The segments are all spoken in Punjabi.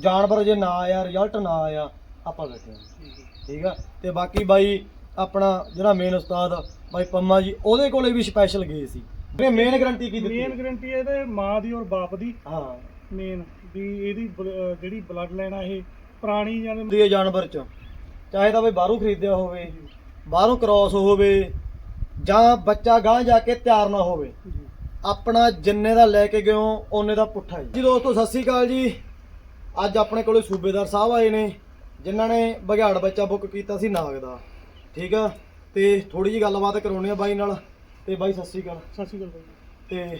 ਜਾਨਵਰ ਜੇ ਨਾ ਆਇਆ ਰਿਜ਼ਲਟ ਨਾ ਆਇਆ ਆਪਾਂ ਬੈਠੇ ਹਾਂ। ਠੀਕ ਆ? ਤੇ ਬਾਕੀ ਬਾਈ ਆਪਣਾ ਜਿਹੜਾ ਮੇਨ ਉਸਤਾਦ ਬਾਈ ਪੰਮਾ ਜੀ ਉਹਦੇ ਕੋਲੇ ਵੀ ਸਪੈਸ਼ਲ ਗਏ ਸੀ। ਉਹਨੇ ਮੇਨ ਗਾਰੰਟੀ ਕੀ ਦਿੱਤੀ? ਮੇਨ ਗਰੰਟੀ ਇਹਦੇ ਮਾਂ ਦੀ ਔਰ ਬਾਪ ਦੀ। ਹਾਂ। ਮੇਨ ਵੀ ਇਹਦੀ ਬਲ- ਅਹ ਜਿਹੜੀ ਬਲੱਡ ਲਾਈਨ ਆ ਇਹ ਪੁਰਾਣੀ ਜਾਨੀ ਹੁੰਦੀ ਹੈ ਜਾਨਵਰ ਚ। ਚਾਹੇ ਤਾਂ ਬਈ ਬਾਹਰੋਂ ਖਰੀਦਿਆ ਹੋਵੇ ਬਾਹਰੋਂ ਕ੍ਰਾਸ ਹੋਵੇ ਜਾਂ ਬੱਚਾ ਗਾਂ ਜਾ ਕੇ ਤਿਆਰ ਨਾ ਹੋਵੇ। ਆਪਣਾ ਜਿੰਨੇ ਦਾ ਲੈ ਕੇ ਗਿਓ ਉਹਨੇ ਦਾ ਪੁੱਠਾ ਜੀ ਜੀ ਦੋਸਤੋ ਸਤਿ ਸ੍ਰੀ ਅਕਾਲ ਜੀ। ਅੱਜ ਆਪਣੇ ਕੋਲੇ ਸੂਬੇਦਾਰ ਸਾਹਿਬ ਆਏ ਨੇ ਜਿਨ੍ਹਾਂ ਨੇ ਬਘਿਆੜ ਬੱਚਾ ਬੁੱਕ ਕੀਤਾ ਸੀ ਨਾਗ ਦਾ। ਠੀਕ ਆ? ਤੇ ਥੋੜੀ ਜੀ ਗੱਲਬਾਤ ਕਰਾਉਣੀ ਆ ਬਾਈ ਨਾਲ। ਤੇ ਬਾਈ ਸਤਿ ਸ੍ਰੀ ਅਕਾਲ। ਸਤਿ ਸ਼੍ਰੀ ਅਕਾਲ ਬਾਈ। ਤੇ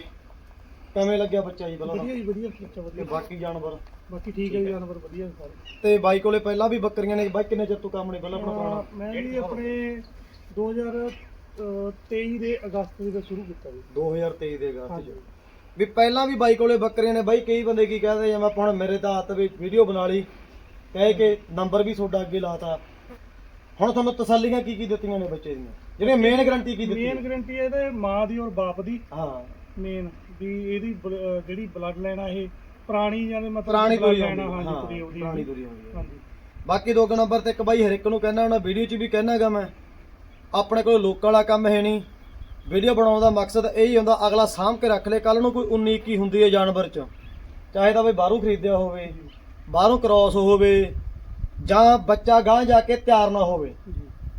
ਕਿਵੇਂ ਲੱਗਿਆ ਬੱਚਾ ਜੀ ਪਹਿਲਾਂ ਵਧੀਆ? ਜੀ ਵਧੀਆ ਬੱਚਾ ਤੇ ਵਧੀਆ। ਬਾਕੀ ਜਾਨਵਰ? ਬਾਕੀ ਠੀਕ ਹੈ ਜੀ ਜਾਨਵਰ ਵਧੀਆ ਸਾਰੇ। ਤੇ ਬਾਈ ਕੋਲੇ ਪਹਿਲਾਂ ਵੀ ਬੱਕਰੀਆਂ ਨੇ ਬਾਈ ਕਿੰਨੇ ਚਿਰ ਤੋਂ ਕੰਮ ਨਹੀਂ ਪਹਿਲਾਂ ਆਪਣਾ ਅਹ ਪੁਰਾਣਾ? ਮੈਂ ਜੀ ਆਪਣੇ 2023 ਦੇ ਅਗਸਤ ਦੇ ਵਿੱਚ ਸ਼ੁਰੂ ਕੀਤਾ ਜੀ। 2023 ਦੇ ਅਗਸਤ ਹਾਂਜੀ। ਚ ਵੀ ਪਹਿਲਾਂ ਵੀ ਬਾਈ ਕੋਲੇ ਬੱਕਰੀਆਂ ਨੇ ਬਾਈ ਕਈ ਬੰਦੇ ਕੀ ਕਹਦੇ ਜਾਂ ਮੈਂ ਹੁਣ ਮੇਰੇ ਤਾਂ ਹੱਥ ਵਿੱਚ ਵੀਡੀਓ ਬਣਾ ਲਈ ਕਹਿ ਕੇ ਨੰਬਰ ਵੀ ਤੁਹਾਡਾ ਅੱਗੇ ਲਾਤਾ। ਹੁਣ ਤੁਹਾਨੂੰ ਤਸੱਲੀਆਂ ਕੀ ਕੀ ਦਿੱਤੀਆਂ ਨੇ ਬੱਚੇ ਦੀਆਂ? ਜਿਹੜੇ ਮੇਨ ਗਾਰੰਟੀ ਕੀ ਦਿੱਤੀ? ਮੇਨ ਗਰੰਟੀ ਇਹਦੇ ਮਾਂ ਦੀ ਔਰ ਬਾਪ ਦੀ। ਹਾਂ। ਮੇਨ ਵੀ ਇਹਦੀ ਬਲ- ਜਿਹੜੀ ਬਲੱਡ ਲਾਈਨ ਆ ਇਹ ਪੁਰਾਣੀ ਜਾਨੀ ਮਤਲਬ ਪੁਰਾਣੀ ਆ, ਹਾਂ। ਹਾਂਜੀ ਆਉਂਦੀ ਪੁਰਾਣੀ। ਤੋਰੀ ਆਉਂਦੀ ਹੈ। ਹਾਂਜੀ। ਬਾਕੀ ਦੋ ਕੁ ਨੰਬਰ ਤੇ ਇੱਕ ਬਾਈ ਹਰ ਇੱਕ ਨੂੰ ਕਹਿਣਾ ਉਹਨਾਂ ਵੀਡੀਓ 'ਚ ਵੀ ਕਹਿਣਾਗਾ ਮੈਂ। ਆਪਣੇ ਕੋਲ ਲੋਕ ਵਾਲਾ ਕੰਮ ਹੈ ਨਹੀਂ। ਵੀਡੀਓ ਬਣਾਉਣ ਦਾ ਮਕਸਦ ਇਹ ਹੀ ਹੁੰਦਾ ਅਗਲਾ ਸਾਂਭ ਕੇ ਰੱਖ ਲੇ ਕੱਲ ਨੂੰ ਕੋਈ 19 ਕੀ ਹੁੰਦੀ ਹੈ ਜਾਨਵਰ 'ਚ। ਚਾਹੇ ਤਾਂ ਬਈ ਬਾਹਰੋਂ ਖਰੀਦਿਆ ਹੋਵੇ ਬਾਹਰੋਂ ਕ੍ਰਾਸ ਹੋਵੇ ਜਾਂ ਬੱਚਾ ਗਾਂ ਜਾ ਕੇ ਤਿਆਰ ਨਾ ਹੋਵੇ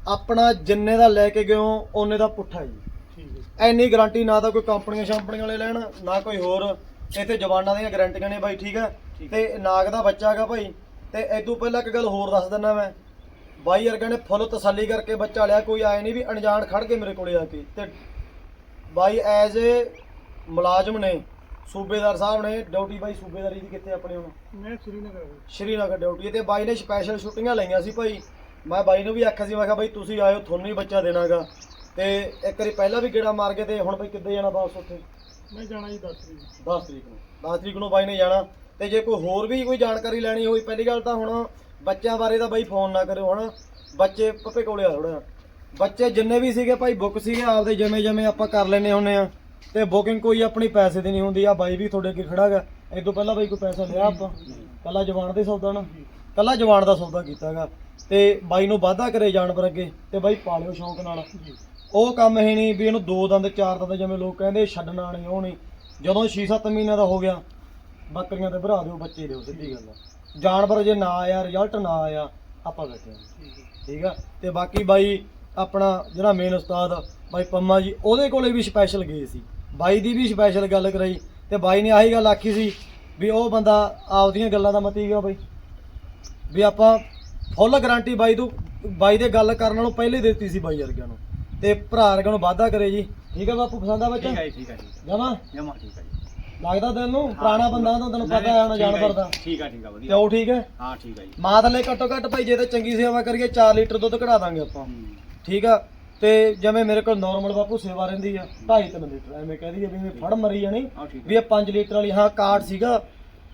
ਆਪਣਾ ਜਿੰਨੇ ਦਾ ਲੈ ਕੇ ਗਿਓ ਉਹਨੇ ਦਾ ਪੁੱਠਾ ਜੀ। ਐਨੀ ਗਾਰੰਟੀ ਨਾ ਤਾਂ ਕੋਈ ਕੰਪਨੀਆਂ ਸ਼ੰਪਨੀਆਂ ਵਾਲੇ ਲੈਣ ਨਾ ਕੋਈ ਹੋਰ। ਇੱਥੇ ਜਵਾਨਾਂ ਦੀਆਂ ਗਾਰੰਟੀਆਂ ਨੇ ਬਾਈ ਠੀਕ ਹੈ? ਤੇ ਨਾਗ ਦਾ ਬੱਚਾ ਹੈਗਾ ਭਾਈ ਤੇ ਇਦੋਂ ਪਹਿਲਾਂ ਇੱਕ ਗੱਲ ਹੋਰ ਦੱਸ ਦਿੰਦਾ ਮੈਂ। ਬਾਈ ਵਰਗਾ ਨੇ ਫੁੱਲ ਤਸੱਲੀ ਕਰਕੇ ਬੱਚਾ ਲਿਆ ਕੋਈ ਆਏ ਨਹੀਂ ਵੀ ਅਣਜਾਣ ਖੜ ਕੇ ਮੇਰੇ ਕੋਲੇ ਆ ਕੇ ਤੇ ਬਾਈ ਐਜ਼ ਏ ਮੁਲਾਜ਼ਮ ਨੇ ਸੂਬੇਦਾਰ ਸਾਹਿਬ ਨੇ ਡਿਊਟੀ ਬਾਈ ਸੂਬੇਦਾਰੀ ਦੀ ਕਿੱਥੇ ਆਪਣੇ ਹੁਣ? ਮੈਂ ਸ੍ਰੀਨਗਰ ਸ਼੍ਰੀਨਗਰ ਡਿਊਟੀ ਤੇ ਬਾਈ ਨੇ ਸਪੈਸ਼ਲ ਛੁੱਟੀਆਂ ਲਈਆਂ ਸੀ ਭਾਈ। ਮੈਂ ਬਾਈ ਨੂੰ ਵੀ ਆਖਿਆ ਸੀ ਮੈਂ ਕਿਹਾ ਬਾਈ ਤੁਸੀਂ ਆਇਓ ਤੁਹਾਨੂੰ ਹੀ ਬੱਚਾ ਦੇਣਾਗਾ। ਤੇ ਇੱਕ ਵਾਰੀ ਪਹਿਲਾਂ ਵੀ ਗੇੜਾ ਮਾਰ ਕੇ ਤੇ ਹੁਣ ਬਾਈ ਕਿੱਦੇ ਜਾਣਾ ਵਾਪਸ ਉੱਥੇ? ਮੈਂ ਜਾਣਾ ਜੀ 10 ਤਰੀਕ 10 ਤਰੀਕ ਨੂੰ। 10 ਤਰੀਕ ਨੂੰ ਬਾਈ ਨੇ ਜਾਣਾ। ਤੇ ਜੇ ਕੋਈ ਹੋਰ ਵੀ ਕੋਈ ਜਾਣਕਾਰੀ ਲੈਣੀ ਹੋਈ ਪਹਿਲੀ ਗੱਲ ਤਾਂ ਹੁਣ ਬੱਚਿਆਂ ਬਾਰੇ ਤਾਂ ਬਾਈ ਫੋਨ ਨਾ ਕਰਿਓ ਹਣ ਬੱਚੇ ਪੱਪੇ ਕੋਲੇ ਆ ਥੋੜਾ ਬੱਚੇ ਜਿੰਨੇ ਵੀ ਸੀਗੇ ਭਾਈ ਬੁੱਕ ਸੀਗੇ, ਆਪਦੇ ਜਿਵੇਂ ਜਿਵੇਂ ਆਪਾਂ ਕਰ ਲੈਨੇ ਹੁੰਨੇ ਆ ਤੇ ਬੁਕਿੰਗ ਕੋਈ ਆਪਣੀ ਪੈਸੇ ਦੀ ਨਹੀਂ ਹੁੰਦੀ ਆ ਬਾਈ ਵੀ ਤੁਹਾਡੇ ਅੱਗੇ ਖੜਾਗਾ ਇਹ ਤੋਂ ਪਹਿਲਾਂ ਬਾਈ ਕੋਈ ਪੈਸਾ ਲਿਆ ਆਪਾਂ? ਕੱਲਾ ਜਵਾਨ ਦੇ ਸੌਦਾ ਨਾ। ਕੱਲਾ ਜਵਾਨ ਦਾ ਸੌਦਾ ਕੀਤਾਗਾ ਤੇ ਬਾਈ ਨੂੰ ਵਾਅਦਾ ਕਰੇ ਜਾਨਵਰ ਅੱਗੇ, ਤੇ ਬਾਈ ਪਾਲਿਓ ਸ਼ੌਂਕ ਨਾਲ। ਉਹ ਕੰਮ ਹੀ ਨਹੀਂ ਵੀ ਇਹਨੂੰ ਦੋ ਦੰਦ, ਚਾਰ ਦੰਦ ਜਿਵੇਂ ਲੋਕ ਕਹਿੰਦੇ, ਛੱਡਣਾ ਨਹੀਂ, ਉਹ ਨਹੀਂ। ਜਦੋਂ 6-7 ਮਹੀਨਿਆਂ ਦਾ ਹੋ ਗਿਆ, ਬੱਕਰੀਆਂ ਤੇ ਭਰਾ ਦਿਓ, ਬੱਚੇ ਦਿਓ, ਸਿੱਧੀ ਗੱਲ ਆ। ਜਾਨਵਰ ਜੇ ਨਾ ਆਇਆ ਰਿਜ਼ਲਟ ਨਾ ਆਇਆ, ਆਪਾਂ ਬੈਠੇ ਠੀਕ ਠੀਕ ਆ? ਤੇ ਬਾਕੀ ਬਾਈ ਆਪਣਾ ਜਿਹੜਾ ਮੇਨ ਉਸਤਾਦ ਬਾਈ ਪੰਮਾ ਜੀ ਉਹਦੇ ਕੋਲੇ ਵੀ ਸਪੈਸ਼ਲ ਗਏ ਸੀ। ਬਾਈ ਦੀ ਵੀ ਸਪੈਸ਼ਲ ਗੱਲ ਕਰਾਈ ਤੇ ਬਾਈ ਨੇ ਆਹੀ ਗੱਲ ਆਖੀ ਸੀ ਵੀ ਉਹ ਬੰਦਾ ਆਪਦੀਆਂ ਗੱਲਾਂ ਦਾ ਮਤੀ ਗਿਆ ਬਾਈ। ਵੀ ਆਪਾਂ ਫੁੱਲ ਗਾਰੰਟੀ ਬਾਈ ਤੋਂ ਬਾਈ ਦੇ ਗੱਲ ਕਰਨ ਨਾਲੋਂ ਪਹਿਲੇ ਦਿੱਤੀ ਸੀ ਬਾਈ ਵਰਗਿਆਂ ਨੂੰ। ਤੇ ਭਰਾ ਵਰਗਿਆਂ ਨੂੰ ਵਾਅਦਾ ਕਰੇ ਜੀ। ਠੀਕ ਆ ਬਾਪੂ ਪਸੰਦ ਆ ਬੱਚਾ? ਠੀਕ ਹੈ ਠੀਕ ਹੈ ਹੈ ਜਮਾ? ਜਮਾ ਠੀਕ ਹੈ ਲੱਗਦਾ ਦਿਲ ਨੂੰ? ਪੁਰਾਣਾ ਬੰਦਾ ਤਾਂ ਤੈਨੂੰ ਪਤਾ ਹੈ ਹੁਣ ਹੈ ਜਾਨਵਰ ਦਾ। ਠੀਕ ਹੈ ਠੀਕ ਹੈ ਤੇ ਵਧੀਆ ਉਹ ਠੀਕ ਹੈ? ਹਾਂ ਠੀਕ ਹੈ ਜੀ। ਮਾਂ ਥੱਲੇ ਘੱਟੋ ਘੱਟ ਭਾਈ ਜੇ ਤੇ ਚੰਗੀ ਸੇਵਾ ਕਰੀਏ 4 ਲੀਟਰ ਦੁੱਧ ਕਢਾ ਦਾਂਗੇ ਆਪਾਂ। ਹੂੰ। ਠੀਕ ਆ? ਤੇ ਜਿਵੇਂ ਮੇਰੇ ਕੋਲ ਨਾਰਮਲ ਬਾਪੂ ਸੇਵਾ ਰਹਿੰਦੀ ਆ 2.5 ਲੀਟਰ ਐਵੇਂ ਕਹਿ ਦਈਏ ਵੀ ਇਹ ਫੜ ਮਰੀ ਜਾਣੀ ਹਾਂ ਠੀਕ ਵੀ ਇਹ 5 ਲੀਟਰ ਵਾਲੀ ਹਾਂ ਕਾਰਡ ਸੀਗਾ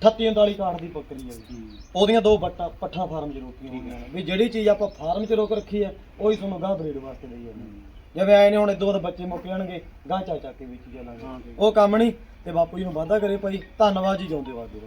38 39 ਕਾਰਡ ਦੀ ਬੱਕਰੀ ਆ। ਜੀ। ਉਹਦੀਆਂ ਦੋ ਬੱਟਾ ਪੱਠਾ ਫਾਰਮ 'ਚ ਰੋਕੀਆਂ ਹੋਈਆਂ ਨੇ। ਵੀ ਜਿਹੜੀ ਚੀਜ਼ ਆਪਾਂ ਫਾਰਮ 'ਚ ਰੋਕ ਰੱਖੀ ਆ ਉਹੀ ਤੁਹਾਨੂੰ ਗਾਂ ਬਰੀਡ ਵਾਸਤੇ ਦੇਈ ਜਾਂਦੇ ਜਿਵੇਂ ਆਏ ਨੇ ਹੁਣ ਇਦੋਂ ਬਾਅਦ ਬੱਚੇ ਮੁੱਕ ਜਾਣਗੇ ਗਾਂ ਚਾ ਚੱਕ ਕੇ ਵੇਚੀ ਹਾਂ, ਜਾਣਗੇ ਠੀਕ। ਉਹ ਕੰਮ ਨਹੀਂ ਤੇ ਬਾਪੂ ਜੀ ਨੂੰ ਵਾਅਦਾ ਕਰੇ ਭਾਈ ਧੰਨਵਾਦ ਜੀ ਜਾਉਂਦੇ ਵਾਦੇ